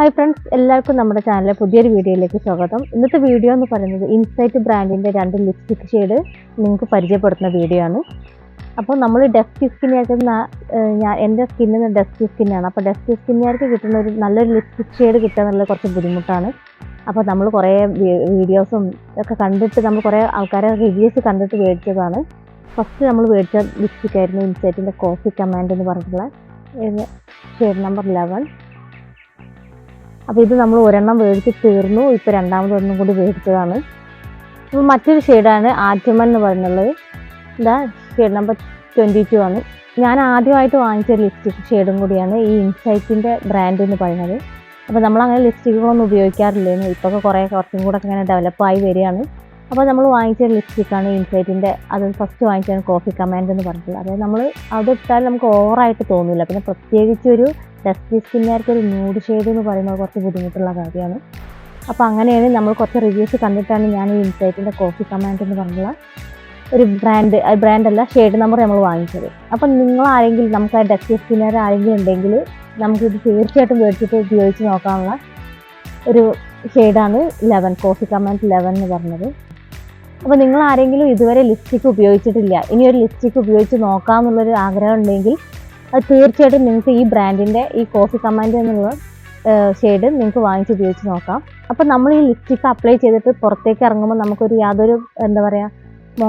Hi friends എല്ലാവർക്കും നമ്മുടെ ചാനലിലെ പുതിയൊരു വീഡിയോയിലേക്ക് സ്വാഗതം. ഇന്നത്തെ വീഡിയോ എന്ന് പറയുന്നത് ഇൻസൈറ്റ് ബ്രാൻഡിന്റെ രണ്ട് ലിപ്സ്റ്റിക് ഷെയ്ഡ് നിങ്ങൾക്ക് പരിചയപ്പെടുത്തുന്ന വീഡിയോ ആണ്. അപ്പോൾ നമ്മൾ ഡെസ്റ്റി സ്കിന്നുകാർക്ക് ഞാൻ എന്റെ സ്കിന്നിന് ഡെസ്റ്റി സ്കിന്നാണ് അപ്പോൾ ഡെസ്റ്റി സ്കിന്നുകാർക്ക് കിട്ടുന്ന ഒരു നല്ലൊരു ലിപ്സ്റ്റിക് ഷെയ്ഡ് കിട്ടുക എന്നുള്ളത് കുറച്ച് ബുദ്ധിമുട്ടാണ്. അപ്പോൾ നമ്മൾ കുറേ വീഡിയോസും ഒക്കെ കണ്ടിട്ട് നമ്മൾ കുറേ ആൾക്കാരെ റിവ്യൂസ് കണ്ടിട്ട് മേടിച്ചതാണ്. ഫസ്റ്റ് നമ്മൾ മേടിച്ച ലിപ്സ്റ്റിക് ആയിരുന്നു ഇൻസൈറ്റിന്റെ കോഫി കമാൻഡ് എന്ന് പറഞ്ഞിട്ടുള്ള ഷെയ്ഡ് നമ്പർ ലെവൻ അപ്പോൾ ഇത് നമ്മൾ ഒരെണ്ണം മേടിച്ച് തീർന്നു. ഇപ്പോൾ രണ്ടാമത് ഒന്നും കൂടി മേടിച്ചതാണ് അപ്പോൾ മറ്റൊരു ഷെയ്ഡാണ് ആറ്റുമൻ എന്ന് പറയുന്നത്. ഇതാ ഷെയ്ഡ് നമ്പർ ട്വന്റി ടു ആണ്. ഞാൻ ആദ്യമായിട്ട് വാങ്ങിച്ച ലിപ്സ്റ്റിക് ഷെയ്ഡും കൂടിയാണ് ഈ ഇൻസൈറ്റിന്റെ ബ്രാൻഡ് എന്ന് പറയുന്നത്. അപ്പോൾ നമ്മൾ അങ്ങനെ ലിപ്സ്റ്റിക്കുകളൊന്നും ഉപയോഗിക്കാറില്ലായിരുന്നു ഇപ്പോൾ കുറേ കുറച്ചും കൂടെ ഇങ്ങനെ ഡെവലപ്പായി വരികയാണ്. അപ്പോൾ നമ്മൾ വാങ്ങിച്ച ലിപ്സ്റ്റിക്കാണ് ഇൻസൈറ്റിന്റെ അത് ഫസ്റ്റ് വാങ്ങിച്ചാണ് കോഫി കമാൻഡ് എന്ന് പറഞ്ഞിട്ടുള്ളത്. അതായത് നമ്മൾ അത് ഇട്ടാൽ നമുക്ക് ഓവറായിട്ട് തോന്നില്ല പിന്നെ പ്രത്യേകിച്ച് ഒരു ഡസ്റ്റി സ്കിന്നുകാർക്ക് ഒരു ന്യൂഡ് ഷെയ്ഡ് എന്ന് പറയുന്നത് കുറച്ച് ബുദ്ധിമുട്ടുള്ള കാര്യമാണ്. അപ്പോൾ അങ്ങനെയാണ് നമ്മൾ കുറച്ച് റിവ്യൂസ് കണ്ടിട്ടാണ് ഞാൻ ഈ ഇൻസൈറ്റിന്റെ കോഫി കമാൻഡ് എന്ന് പറഞ്ഞുള്ള ഒരു ബ്രാൻഡ് ബ്രാൻഡല്ല ഷെയ്ഡ് നമ്പർ നമ്മൾ വാങ്ങിച്ചത്. അപ്പം നിങ്ങൾ ആരെങ്കിലും നമുക്ക് ആ ഡസ്റ്റി സ്കിന്നുകാർ ആരെങ്കിലും ഉണ്ടെങ്കിൽ നമുക്കിത് തീർച്ചയായിട്ടും മേടിച്ചിട്ട് ഉപയോഗിച്ച് നോക്കാനുള്ള ഒരു ഷെയ്ഡാണ് ലെവൻ കോഫി കമാൻഡ് ലെവൻ എന്ന് പറഞ്ഞത്. അപ്പോൾ നിങ്ങൾ ആരെങ്കിലും ഇതുവരെ ലിപ്സ്റ്റിക് ഉപയോഗിച്ചിട്ടില്ല ഇനി ഒരു ലിപ്സ്റ്റിക് ഉപയോഗിച്ച് നോക്കാമെന്നുള്ളൊരു ആഗ്രഹം ഉണ്ടെങ്കിൽ അത് തീർച്ചയായിട്ടും നിങ്ങൾക്ക് ഈ ബ്രാൻഡിന്റെ ഈ കോഫി കമാൻഡ് എന്നുള്ള ഷെയ്ഡ് നിങ്ങൾക്ക് വാങ്ങിച്ച് ഉപയോഗിച്ച് നോക്കാം. അപ്പോൾ നമ്മൾ ഈ ലിപ്സ്റ്റിക് അപ്ലൈ ചെയ്തിട്ട് പുറത്തേക്ക് ഇറങ്ങുമ്പോൾ നമുക്കൊരു യാതൊരു എന്താ പറയുക മോ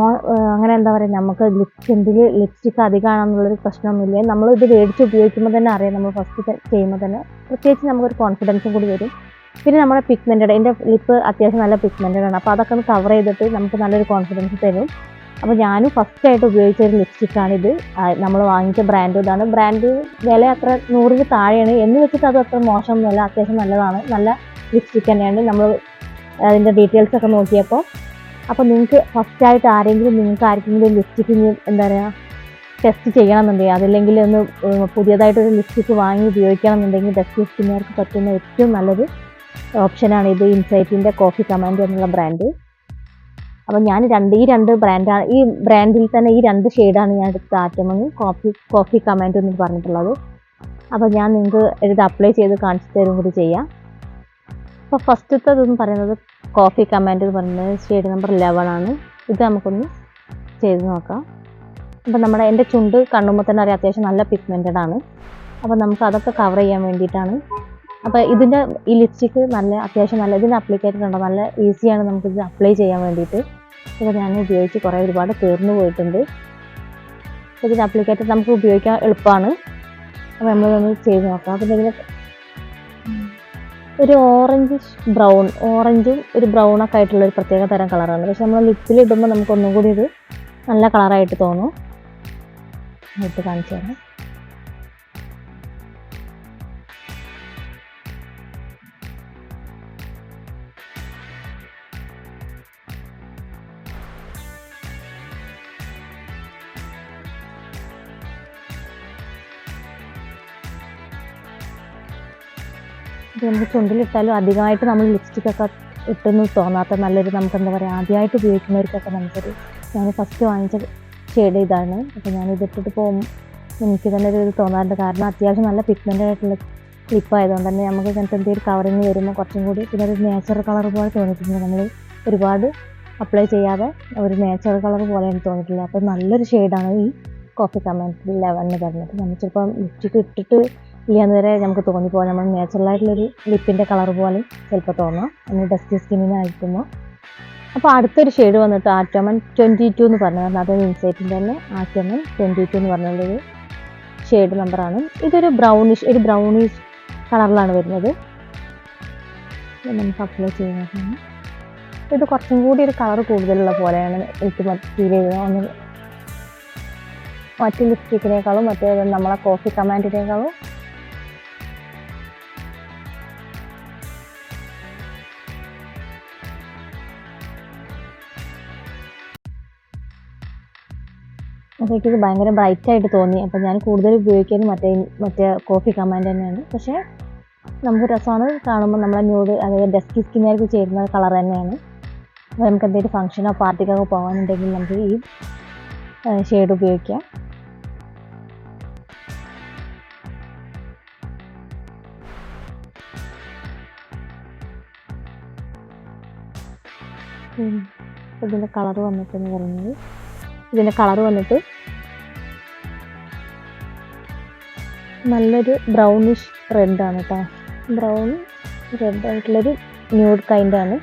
അങ്ങനെ എന്താ പറയുക നമുക്ക് ലിപ്സ്റ്റിന്റെ ലിപ്സ്റ്റിക് അധികമാണെന്നുള്ളൊരു പ്രശ്നമൊന്നുമില്ല. നമ്മൾ ഇത് മേടിച്ച് ഉപയോഗിക്കുമ്പോൾ തന്നെ അറിയാം നമ്മൾ ഫസ്റ്റ് ചെയ്യുമ്പോൾ തന്നെ. പ്രത്യേകിച്ച് നമുക്കൊരു കോൺഫിഡൻസും കൂടി വരും. പിന്നെ നമ്മുടെ പിഗ്മെന്റഡ് എന്റെ ലിപ്പ് അത്യാവശ്യം നല്ല പിഗ്മെന്റഡ് ആണ്. അപ്പോൾ അതൊക്കെ ഒന്ന് കവർ ചെയ്തിട്ട് നമുക്ക് നല്ലൊരു കോൺഫിഡൻസ് തരും. അപ്പോൾ ഞാനും ഫസ്റ്റ് ആയിട്ട് ഉപയോഗിച്ച ഒരു ഇത്. നമ്മൾ വാങ്ങിച്ച ബ്രാൻഡ് ഇതാണ്. ബ്രാൻഡ് വില അത്ര നൂറിന് താഴെയാണ്. എന്ന് വെച്ചിട്ട് അത് അത്ര മോശമൊന്നുമല്ല. അത്യാവശ്യം നല്ലതാണ്. നല്ല ലിപ്സ്റ്റിക് തന്നെയാണ്. നമ്മൾ അതിന്റെ ഡീറ്റെയിൽസ് ഒക്കെ നോക്കിയപ്പോൾ. അപ്പോൾ നിങ്ങൾക്ക് ഫസ്റ്റ് ആയിട്ട് ആരെങ്കിലും നിങ്ങൾക്ക് ആർക്കെങ്കിലും ലിപ്സ്റ്റിക്ക് എന്താ പറയുക ടെസ്റ്റ് ചെയ്യണമെന്നുണ്ടെങ്കിൽ അതല്ലെങ്കിൽ ഒന്ന് പുതിയതായിട്ടൊരു ലിപ്സ്റ്റിക്ക് വാങ്ങി ഉപയോഗിക്കണമെന്നുണ്ടെങ്കിൽ ഡസ്റ്റ് സ്കിന്നുകാർക്ക് പറ്റുന്ന ഏറ്റവും നല്ലൊരു ഓപ്ഷനാണ് ഇത് ഇൻസൈറ്റിന്റെ കോഫി കമാൻഡ് എന്നുള്ള ബ്രാൻഡ്. അപ്പോൾ ഞാൻ രണ്ട് ഈ രണ്ട് ബ്രാൻഡാണ് ഈ ബ്രാൻഡിൽ തന്നെ ഈ രണ്ട് ഷെയ്ഡാണ് ഞാൻ എടുത്ത ആറ്റമെന്ന് കോഫി കോഫി കമാൻഡ് എന്ന് പറഞ്ഞിട്ടുള്ളത്. അപ്പോൾ ഞാൻ നിങ്ങൾക്ക് ഇത് അപ്ലൈ ചെയ്ത് കാണിച്ചു തരും കൂടി ചെയ്യാം. അപ്പോൾ ഫസ്റ്റത്തെ ഇതെന്ന് പറയുന്നത് കോഫി കമാൻഡ് എന്ന് പറയുന്നത് ഷെയ്ഡ് നമ്പർ ലെവൻ ആണ്. ഇത് നമുക്കൊന്ന് ചെയ്ത് നോക്കാം. അപ്പോൾ നമ്മുടെ എന്റെ ചുണ്ട് കണ്ണുമ്പോൾ തന്നെ അറിയാം അത്യാവശ്യം നല്ല പിഗ്മെന്റഡ് ആണ്. അപ്പോൾ നമുക്ക് അതൊക്കെ കവർ ചെയ്യാൻ വേണ്ടിയിട്ടാണ് അപ്പോൾ ഇതിന്റെ ഈ ലിപ്സ്റ്റിക്ക് നല്ല അത്യാവശ്യം നല്ല ഇതിന് അപ്ലൈ ഉണ്ടോ നല്ല ഈസിയാണ് നമുക്കിത് അപ്ലൈ ചെയ്യാൻ വേണ്ടിയിട്ട്. ഇത് ഞാൻ ഉപയോഗിച്ച് കുറേ ഒരുപാട് തീർന്നു പോയിട്ടുണ്ട്. ഇതിന് അപ്ലിക്കേറ്റർ നമുക്ക് ഉപയോഗിക്കാൻ എളുപ്പമാണ്. അപ്പോൾ നമ്മളിതൊന്ന് ചെയ്ത് നോക്കാം. പിന്നെ ഇതിന് ഒരു ഓറഞ്ച് ബ്രൗൺ ഓറഞ്ചും ഒരു ബ്രൗണൊക്കെ ആയിട്ടുള്ള ഒരു പ്രത്യേക തരം കളറാണ് പക്ഷെ നമ്മൾ ലിപ്സിൽ ഇടുമ്പോൾ നമുക്ക് ഒന്നും കൂടി ഇത് നല്ല കളറായിട്ട് തോന്നും. ഇട്ട് കാണിച്ചു തരാം. ഇത് നമുക്ക് ചുണ്ടിലിട്ടാലും അധികമായിട്ട് നമ്മൾ ലിപ്സ്റ്റിക് ഒക്കെ ഇട്ടെന്ന് തോന്നാത്ത നല്ലൊരു നമുക്ക് എന്താ പറയുക ആദ്യമായിട്ട് ഉപയോഗിക്കുന്നവർക്കൊക്കെ നമുക്കൊരു ഞാൻ ഫസ്റ്റ് വാങ്ങിച്ച ഷെയ്ഡ് ഇതാണ്. അപ്പോൾ ഞാൻ ഇതിട്ടിട്ട് പോകും. എനിക്ക് തന്നെ ഒരു തോന്നാറുണ്ട്. കാരണം അത്യാവശ്യം നല്ല പിഗ്മെന്റ് ആയിട്ടുള്ള ക്ലിപ്പ് ആയതുകൊണ്ട് തന്നെ നമുക്ക് ഇങ്ങനത്തെ എന്തെങ്കിലും കവറിങ് വരുമ്പോൾ കുറച്ചും കൂടി പിന്നെ ഒരു നേച്ചറൽ കളർ പോലെ തോന്നിയിട്ടുണ്ട്. നമ്മൾ ഒരുപാട് അപ്ലൈ ചെയ്യാതെ ഒരു നേച്ചറൽ കളർ പോലെ എനിക്ക് തോന്നിയിട്ടുള്ളത്. അപ്പോൾ നല്ലൊരു ഷെയ്ഡാണ് ഈ കോഫി കമാൻഡ് ലെവൻ എന്ന് പറഞ്ഞത് നമ്മൾ ചിലപ്പം ലിപ്സ്റ്റിക് ഇട്ടിട്ട് ഇല്ലാന്ന് വരെ നമുക്ക് തോന്നിപ്പോകും നമ്മൾ നാച്ചുറലായിട്ടുള്ളൊരു ലിപ്പിന്റെ കളർ പോലെ ചിലപ്പോൾ തോന്നാം. നമ്മൾ ഡസ്റ്റി അയക്കുമ്പോൾ അപ്പോൾ അടുത്തൊരു ഷെയ്ഡ് വന്നിട്ട് ആറ്റോമൻ ട്വന്റി ടു എന്ന് പറഞ്ഞത് അതൊരു ഇൻസൈറ്റിന്റെ തന്നെ ആറ്റോമൻ ട്വന്റി ടു എന്ന് പറഞ്ഞുള്ളൊരു ഷെയ്ഡ് നമ്പറാണ് ഇതൊരു ബ്രൗണിഷ് ഒരു ബ്രൗണിഷ് കളറിലാണ് വരുന്നത്. നമുക്ക് അപ്ലൈ ചെയ്യുന്നതാണ് ഇത് കുറച്ചും കൂടി ഒരു കളർ കൂടുതലുള്ള പോലെയാണ് എനിക്ക് ഫീൽ ചെയ്തത് മറ്റ് ലിപ്സ്റ്റിക്കിനേക്കാളും മറ്റേ നമ്മളെ കോഫി കമാൻഡിനേക്കാളും എനിക്ക് ഭയങ്കര ബ്രൈറ്റായിട്ട് തോന്നി. അപ്പോൾ ഞാൻ കൂടുതൽ ഉപയോഗിക്കുന്നത് മറ്റേ മറ്റേ കോഫി കമാൻഡ് തന്നെയാണ്. പക്ഷേ നമുക്ക് രസമാണ് കാണുമ്പോൾ നമ്മളെ ന്യൂഡ് അതായത് ഡെസ്കി സ്കിന്നുകാർക്ക് ചേരുന്ന കളർ തന്നെയാണ്. അപ്പോൾ നമുക്ക് എന്തെങ്കിലും ഫംഗ്ഷനോ പാർട്ടിക്കൊക്കെ പോകാനുണ്ടെങ്കിൽ നമുക്ക് ഈ ഷെയ്ഡ് ഉപയോഗിക്കാം. ഇതിന്റെ കളർ വന്നിട്ടെന്ന് പറയുന്നത്. ഇതിന്റെ കളർ വന്നിട്ട് നല്ലൊരു ബ്രൗണിഷ് റെഡാണ് കേട്ടോ ബ്രൗൺ റെഡ് ആയിട്ടുള്ളൊരു ന്യൂഡ് കൈൻഡാണ്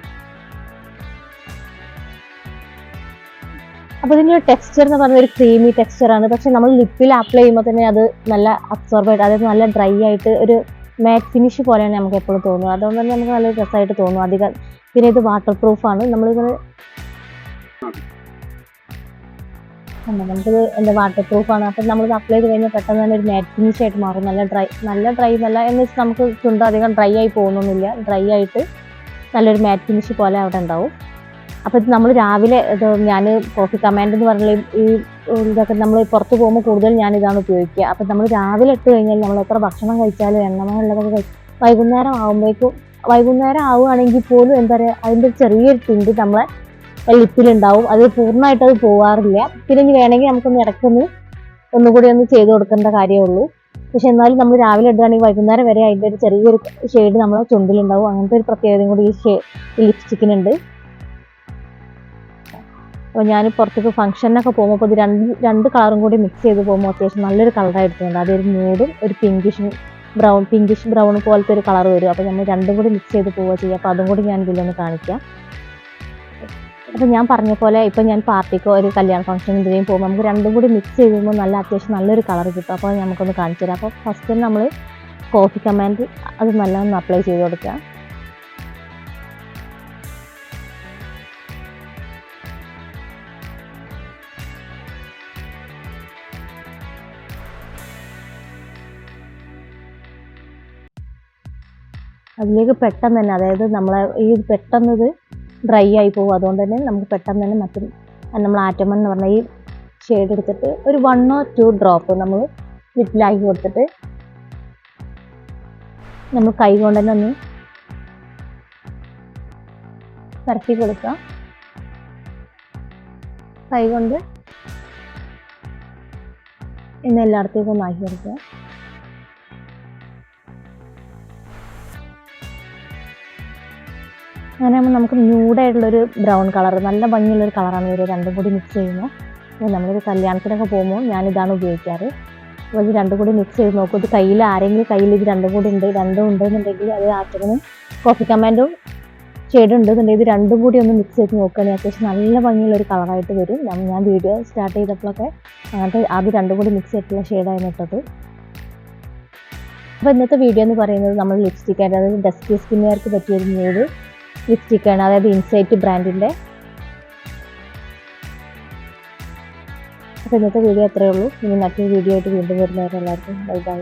അപ്പോൾ ഇതിന്റെ ടെക്സ്ചർ എന്ന് പറഞ്ഞ ഒരു ക്രീമി ടെക്സ്ചറാണ് പക്ഷെ നമ്മൾ ലിപ്പിൽ അപ്ലൈ ചെയ്യുമ്പോൾ തന്നെ അത് നല്ല അബ്സോർബ് ആയിട്ട് അതായത് നല്ല ഡ്രൈ ആയിട്ട് ഒരു മാറ്റ് ഫിനിഷ് പോലെയാണ് നമുക്ക് എപ്പോഴും തോന്നുന്നത് അതുകൊണ്ട് തന്നെ നമുക്ക് നല്ല രസമായിട്ട് തോന്നും. അധികം പിന്നെ ഇത് വാട്ടർ പ്രൂഫാണ് നമ്മളിങ്ങനെ. നമുക്കിത് എന്താ വാട്ടർ പ്രൂഫാണ് അപ്പം നമ്മൾ അപ്ലൈ ചെയ്ത് കഴിഞ്ഞാൽ പെട്ടെന്ന് തന്നെ ഒരു മാറ്റ് ഫിനിഷ് ആയിട്ട് മാറും. നല്ല ഡ്രൈ നല്ല ഡ്രൈ നല്ല എന്ന് വെച്ചാൽ നമുക്ക് ചുണ്ട് അധികം ഡ്രൈ ആയി പോകുന്നൊന്നുമില്ല. ഡ്രൈ ആയിട്ട് നല്ലൊരു മാറ്റ് ഫിനിഷ് പോലെ അവിടെ ഉണ്ടാവും. അപ്പോൾ നമ്മൾ രാവിലെ ഇത് ഞാൻ കോഫി കമാൻഡ് എന്ന് പറഞ്ഞ ഈ ഇതൊക്കെ നമ്മൾ പുറത്ത് പോകുമ്പോൾ കൂടുതൽ ഞാൻ ഇതാണ് ഉപയോഗിക്കുക. അപ്പം നമ്മൾ രാവിലെ ഇട്ട് കഴിഞ്ഞാൽ നമ്മൾ എത്ര ഭക്ഷണം കഴിച്ചാലും എണ്ണമയുള്ളതൊക്കെ കഴിച്ചു വൈകുന്നേരം ആകുമ്പോഴേക്കും വൈകുന്നേരം ആവുകയാണെങ്കിൽ പോലും എന്താ പറയുക അതിന്റെ ചെറിയൊരു തിണ്ട് നമ്മളെ ലിപ്പിലുണ്ടാവും. അത് പൂർണമായിട്ട് അത് പോവാറില്ല. പിന്നെ ഇനി വേണമെങ്കിൽ നമുക്കൊന്ന് ഇടയ്ക്കൊന്ന് ഒന്നുകൂടി ഒന്ന് ചെയ്ത് കൊടുക്കേണ്ട കാര്യമേ ഉള്ളൂ. പക്ഷെ എന്നാലും നമ്മൾ രാവിലെ ഇടുകയാണെങ്കിൽ വൈകുന്നേരം വരെ അതിന്റെ ഒരു ചെറിയൊരു ഷെയ്ഡ് നമ്മളെ ചുണ്ടിലുണ്ടാവും. അങ്ങനത്തെ ഒരു പ്രത്യേകതയും കൂടി ഈ ലിപ്സ്റ്റിക്കിനുണ്ട് അപ്പോൾ ഞാൻ പുറത്തേക്ക് ഫംഗ്ഷനൊക്കെ പോകുമ്പോൾ അപ്പോൾ ഇത് രണ്ട് രണ്ട് കളറും കൂടി മിക്സ് ചെയ്ത് പോകുമ്പോൾ അത്യാവശ്യം നല്ലൊരു കളറായിട്ടുണ്ട് അതൊരു മൂടും ഒരു പിങ്കിഷ് ബ്രൗൺ പിങ്കിഷ് ബ്രൗൺ പോലത്തെ ഒരു കളർ വരും. അപ്പോൾ നമ്മൾ രണ്ടും കൂടി മിക്സ് ചെയ്ത് പോവുക ചെയ്യുക. അപ്പോൾ അതും കൂടി ഞാൻ ഇതിലൊന്ന് കാണിക്കാം. അപ്പോൾ ഞാൻ പറഞ്ഞ പോലെ ഇപ്പം ഞാൻ പാർട്ടിക്കോ ഒരു കല്യാണ ഫംഗ്ഷൻ ഇതിനെയും പോകുമ്പോൾ നമുക്ക് രണ്ടും കൂടി മിക്സ് ചെയ്യുമ്പോൾ നല്ല അത്യാവശ്യം നല്ലൊരു കളർ കിട്ടും. അപ്പോൾ നമുക്കൊന്ന് കാണിച്ചു തരാം. അപ്പോൾ ഫസ്റ്റ് നമ്മൾ കോഫി കമാൻഡ് അത് നല്ലൊന്ന് അപ്ലൈ ചെയ്ത് കൊടുക്കുക. അതിലേക്ക് പെട്ടെന്ന് തന്നെ അതായത് നമ്മളെ ഈ പെട്ടെന്നത് ഡ്രൈ ആയി പോകും. അതുകൊണ്ട് തന്നെ നമുക്ക് പെട്ടെന്ന് തന്നെ മറ്റും നമ്മൾ ആറ്റമൺ എന്ന് പറഞ്ഞ ഈ ഷെയ്ഡ് എടുത്തിട്ട് ഒരു വൺ ഓർ ടു ഡ്രോപ്പ് നമ്മൾ വിറ്റിലാക്കി കൊടുത്തിട്ട് നമ്മൾ കൈ കൊണ്ട് തന്നെ ഒന്ന് പരത്തി കൊടുക്കുക. കൈ കൊണ്ട് ഇന്ന് എല്ലായിടത്തേക്കും ആക്കി കൊടുക്കുക. അങ്ങനെ ആകുമ്പോൾ നമുക്ക് ന്യൂഡായിട്ടുള്ളൊരു ബ്രൗൺ കളർ നല്ല ഭംഗിയുള്ളൊരു കളറാണ് ഇവർ രണ്ടും കൂടി മിക്സ് ചെയ്യുമ്പോൾ നമ്മളൊരു കല്യാണത്തിനൊക്കെ പോകുമ്പോൾ ഞാനിതാണ് ഉപയോഗിക്കാറ്. അപ്പോൾ ഇത് രണ്ടും കൂടി മിക്സ് ചെയ്ത് നോക്കും. ഇത് കയ്യിൽ ആരെങ്കിലും കയ്യിൽ ഇത് രണ്ടും കൂടി ഉണ്ട് രണ്ടും ഉണ്ടെന്നുണ്ടെങ്കിൽ അത് ആറ്റമിന് കോഫി കമാൻഡും ഷെയ്ഡ് ഉണ്ടെന്നുണ്ടെങ്കിൽ ഇത് രണ്ടും കൂടി ഒന്ന് മിക്സ് ചെയ്ത് നോക്കുകയാണെങ്കിൽ അത്യാവശ്യം നല്ല ഭംഗിയുള്ളൊരു കളറായിട്ട് വരും. ഞാൻ വീഡിയോ സ്റ്റാർട്ട് ചെയ്തപ്പോഴൊക്കെ അങ്ങനത്തെ അത് രണ്ടും കൂടി മിക്സ് ചെയ്തിട്ടുള്ള ഷെയ്ഡായിരുന്നു ഇട്ടത്. അപ്പോൾ ഇന്നത്തെ വീഡിയോ എന്ന് പറയുന്നത് നമ്മൾ ലിപ്സ്റ്റിക് ആയിട്ട് അതായത് ഡസ്റ്റി സ്കിന്നുകാർക്ക് പറ്റിയൊരു ന്യൂഡ് ലിപ്സ്റ്റിക്കാണ് അതായത് ഇൻസൈറ്റ് ബ്രാൻഡിന്റെ. അപ്പോൾ ഇന്നത്തെ വീഡിയോ അത്രയേ ഉള്ളൂ. ഇനി മറ്റൊരു വീഡിയോ ആയിട്ട് വീണ്ടും വരുന്നവരെല്ലാവർക്കും ബൈ ബൈ.